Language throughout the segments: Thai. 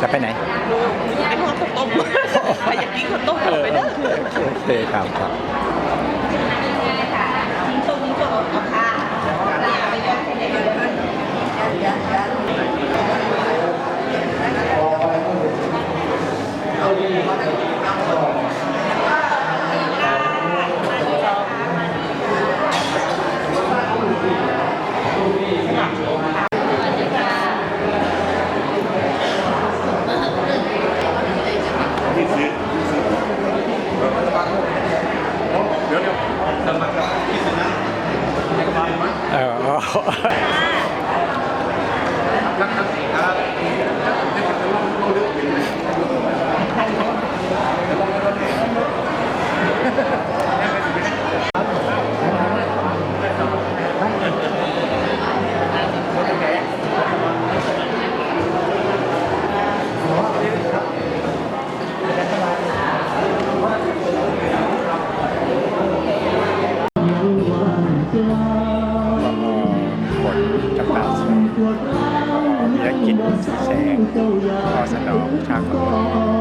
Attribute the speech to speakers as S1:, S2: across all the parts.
S1: จ้าจะ
S2: ไป
S3: ไหนไอ้
S1: พวกข้าวต้มไปอยากกินข้าวต้มไปเด้อ
S3: โอเคครับครับ
S1: ขอ มี
S3: ยกิจแสงพอสนองชาขอ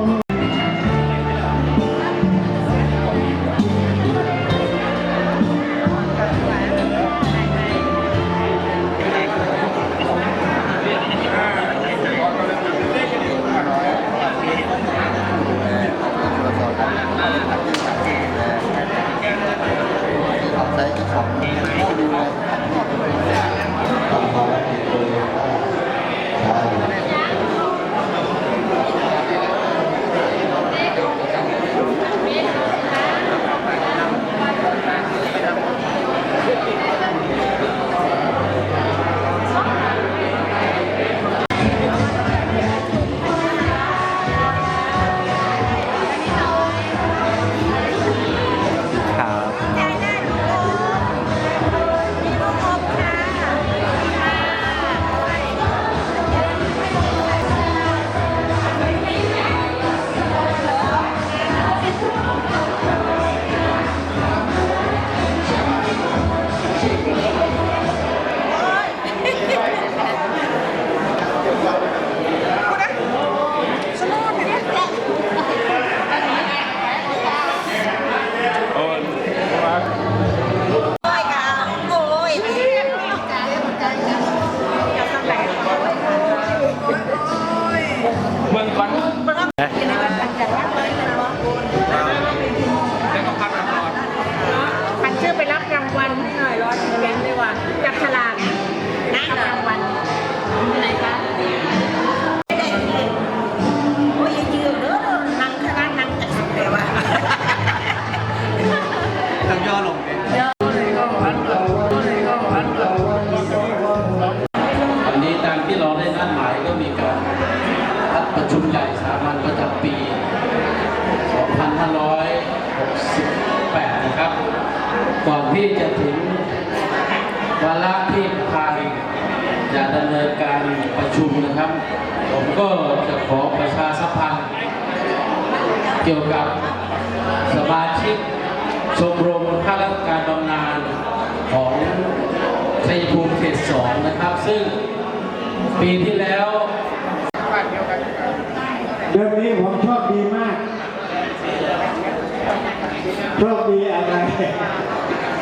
S1: ก่อ
S4: น
S5: ที่จะถึงวาระที่ประธานจะดำเนินการประชุมนะครับ ผมก็จะขอประชาสัมพันธ์ เกี่ยวกับสมาชิกชมรมข้าราชการบำนาญของชัยภูมิเขตสองนะครับ ซึ่งปีที่แล้ว
S6: เรื่องนี้ผมโชคดีมาก โชคดีอะไร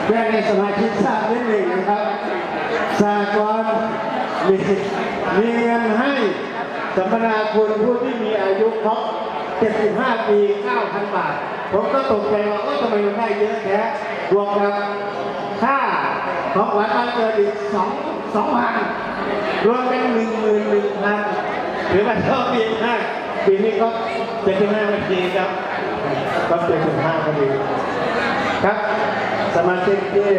S6: แจ้งให้สมาชิกทราบนิดหนึ่งนะครับสากลมีมีเงินให้สัมมนาคุณผู้ที่มีอายุครบ75 ปี 9,000 บาท ผมก็ตกใจว่าเออทำไมมันได้เยอะแท้บวกกับค่าของขวัญวันเกิดอีก2 2,000 รวมเป็น 11,000 หรือว่าโชคดีมากปีนี้ก็75นาทีครับก็75พอดีครับ สมาชิกที่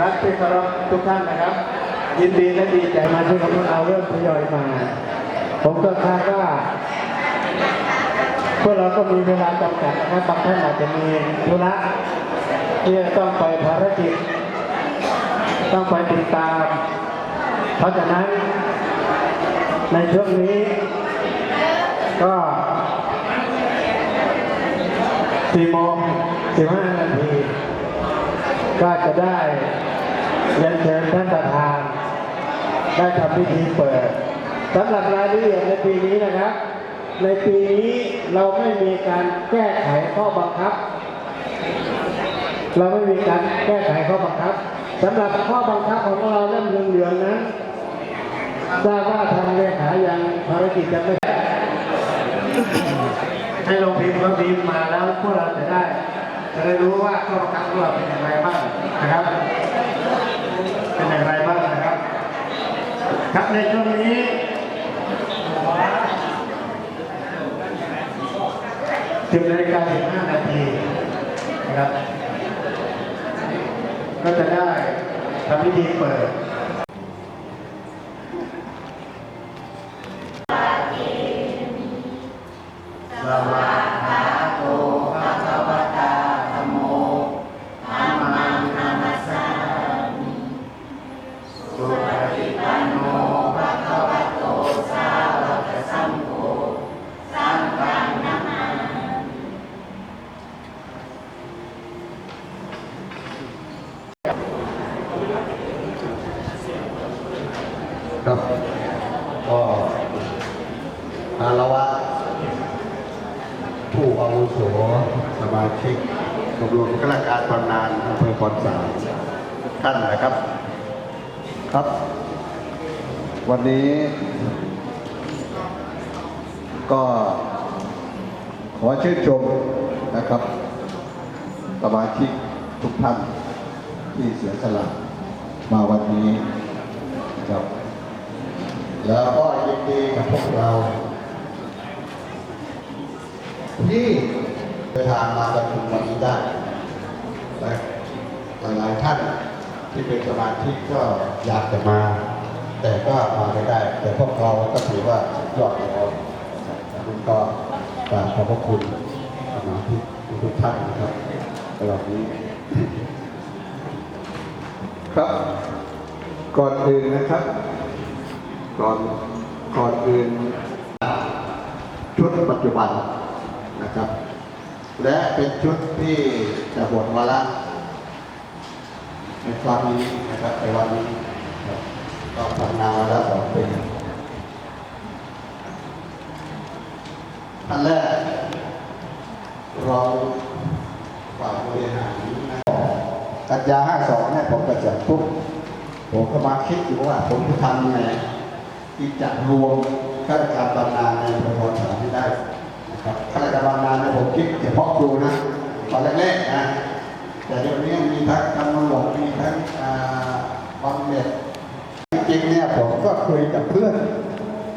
S6: รักที่เคารพทุกท่านนะครับ ยินดีและดีใจมาที่ของเราเริ่มทยอยมา ผมก็คาดว่าพวกเราก็มีเวลาจำกัดนะครับบางท่านอาจจะมีธุระที่ต้องไปภารกิจ ต้องไปติดตาม เพราะฉะนั้น ในช่วงนี้ ก็สี่โมงสิบห้านาที ก็จะได้เรียนเชิญท่านประธาน ได้ทำพิธีเปิดสำหรับรายละเอียดในปีนี้นะครับ ในปีนี้เราไม่มีการแก้ไขข้อบังคับ เราไม่มีการแก้ไขข้อบังคับสำหรับข้อบังคับของเราเล่มเหลืองๆนั้นทราบว่าทางเลขายังภารกิจยังไม่ให้ลงพิมพ์ก็พิมพ์มาแล้วพวกเราจะได้ จะได้รู้ว่าข้อบังคับของเราเป็นอย่างไรบ้างนะครับ เป็นอย่างไรบ้างนะครับ ครับในช่วงนี้สิบนาฬิกาสิบห้านาทีนะครับ ก็จะได้ทำพิธีเปิด
S2: ครับ ก็อาละวะผู้อาวุโสสมาชิกชมรมข้าราชการบำนาญอำเภอคอนสารท่านนะครับ ครับ วันนี้ ก็ขอชื่นชมนะครับสมาชิกทุกท่านที่เสียสละมาวันนี้ครับ แล้วก็ยินดีกับพวกเรา ที่เดินทางมาประชุมวันนี้ได้และหลายๆท่านที่เป็นสมาชิกก็อยากจะมา แต่ก็มาไม่ได้ แต่พวกเราก็ถือว่าสุดยอดแล้วคุณก็กราบขอบพระคุณสมาชิกทุกท่านนะครับตลอดนี้ ครับ ก่อนอื่นนะครับ ก่อนก่อนอื่นชุดปัจจุบันนะครับ และเป็นชุดที่จะบทวาระในครั้งนี้นะครับในวันนี้ก็ทำงานมาแล้วสองปีท่านแรกเรองฝ่ายบริหารนะกันยาห้าสองเนี่ยผมก็จะปุ๊บผมก็มาคิดอยู่ว่าผมจะทำยังไง ที่จะรวมข้าราชการบำนาญในพรสารให้ได้นะครับข้าราชการบำนาญเนี่ยผมคิดเฉพาะครูนะตอนแรกๆนะแต่เดี๋ยวนี้มีทั้งกำลังหลงมีทั้งอ่าบำเหน็จจริงๆเนี่ยผมก็คุยกับเพื่อน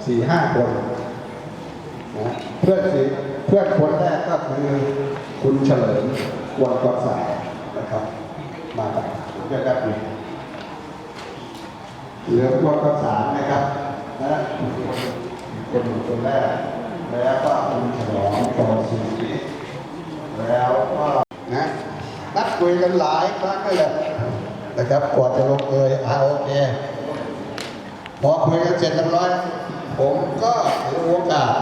S2: สี่ห้าคนนะเพื่อนสี่เพื่อนคนแรกก็คือคุณเฉลิมวงกรสายนะครับ มาจากเจ้ากับอยู่เหลือวระสานะครับ นะคนคนแรกแล้วก็คุณฉลองตอนสีแล้วก็นะนัดคุยกันหลายครั้งเลยแหละนะครับกว่าจะลงเอยอาโอเคพอคุยกันเสร็จเรียบร้อย ผมก็ถือโอกาส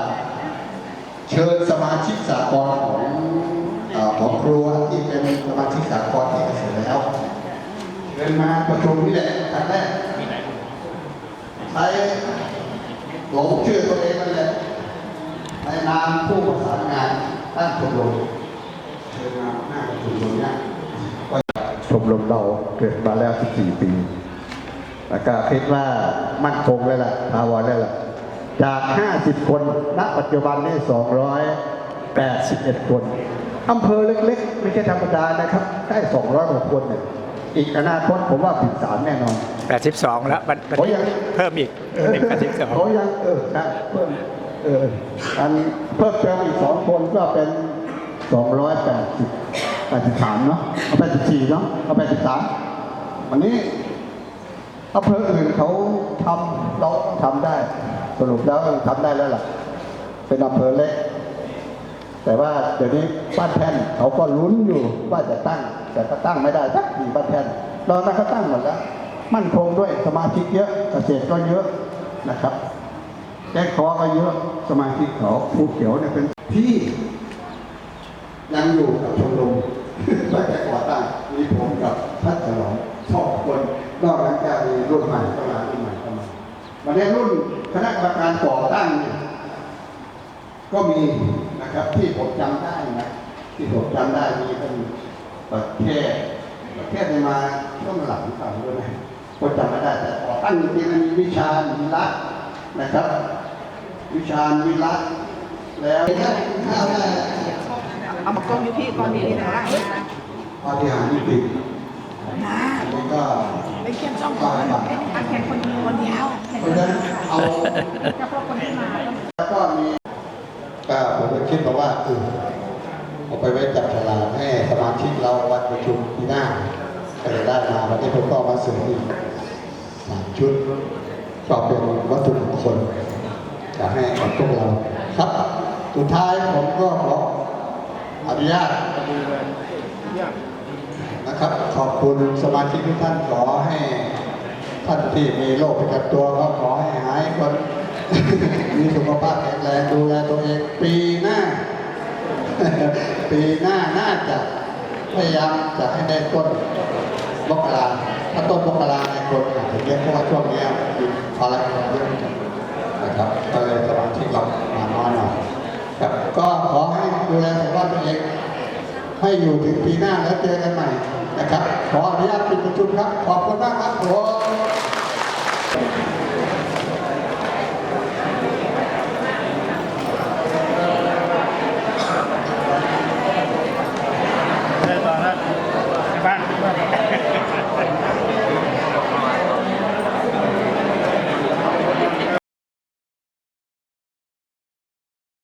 S2: เชิญสมาชิกสากลของอของครัวที่เป็นสมาชิกสากลที่เกษียณแล้วเชิญมาประชุมนี่แหละครั้งแรก ใช้หลงชื่อตัวเองนั่นแหละในนามผู้ประสานงานตั้งชมรมเชิญมาหน้าชมรงนี้ชมรมเราเกิดมาแล้ว 14 ปี แล้วก็คิดว่ามั่นคงเลยล่ะทาวรเลยล่ะ จาก 50 คน ณ ปัจจุบันนี่ 281 คน อำเภอเล็กๆ ไม่ใช่ธรรมดานะครับ ได้ 200กว่าคนเนี่ยอีกอนาคตผมว่าผิดสารแน่นอน
S3: 82 แล้วมันมัน
S2: โอ้ยัง
S3: เพิ่มอีกหนึ่ง82
S2: เขายังเออนะเพิ่มเอออันเพิ่มเติมอีกสองคนก็เป็นสองร้อยแปดสิบแปดสิบสามเนาะเอาแปดสิบสี่เนาะเอาแปดสิบสามวันนี้อำเภออื่นเขาทำเราต้องทำได้สรุปแล้วทำได้แล้วล่ะ เป็นอำเภอเล็ก แต่ว่าเดี๋ยวนี้บ้านแท่นเขาก็ลุ้นอยู่ว่าจะตั้ง แต่ก็ตั้งไม่ได้สักทีบ้านแท่นตอนนั้นเขาตั้งหมดแล้ว มั่นคงด้วยสมาชิกเยอะเกษตรก็เยอะนะครับแก้คอก็เยอะสมาชิกเขาผู้เขียวเนี่ยเป็นที่ยังอยู่กับชมรมตั้งแต่ก่อตั้งมีผมกับพัชรองสองคนนอกนั้นจะมีรุ่นใหม่เข้ามารุ่นใหม่เข้ามาวันนี้รุ่นคณะกรรมการก่อตั้งเนี่ยก็มีนะครับที่ผมจำได้นะที่ผมจำได้มีเป็นประเทศประเทศในมาช่วงหลังต่างด้วยนะ ก็จำไม่ได้แต่ก่อตั้งจริงๆมันมีวิชาวิรัตนะครับ วิชาวิรัตแล้วข้าวได้
S1: เอามากล้องอยู่พี่ก่อนดีๆนะ
S2: ปาฏิหาริย์นิติอันนี้ก็
S1: ไปเขียนช่องก่อนเขียนคนเดียวคนเดียว
S2: เพราะฉะนั้นเอา
S7: เฉพาะคนที่มา
S2: แล้วก็มีก็ผมก็คิดมาว่าเออเอาไปไว้จับฉลากให้สมาชิกเราวันประชุมปีหน้า ก็จะได้มาวันนี้ผมก็เอามาเสริมอีกสามชุดก็เป็นวัตถุมงคลจะให้กับพวกเราครับ สุดท้ายผมก็ขออนุญาตนะครับ ขอบคุณสมาชิกทุกท่านขอให้ท่านที่มีโรคประจำตัวก็ขอให้หายคนมีสุขภาพแข็งแรงดูแลตัวเอง ปีหน้า ปีหน้าน่าจะ พยายามจะให้ได้ต้นมกราถ้าต้นมกราในคนอาจจะเยอะเพราะว่าช่วงนี้มีภารกิจเยอะนะครับก็เลยสมาชิกเรามาน้อยหน่อยครับก็ขอให้ดูแลสุขภาพตัวเองให้อยู่ถึงปีหน้าแล้วเจอกันใหม่นะครับ ขออนุญาตปิดประชุมครับ ขอบคุณมากครับผม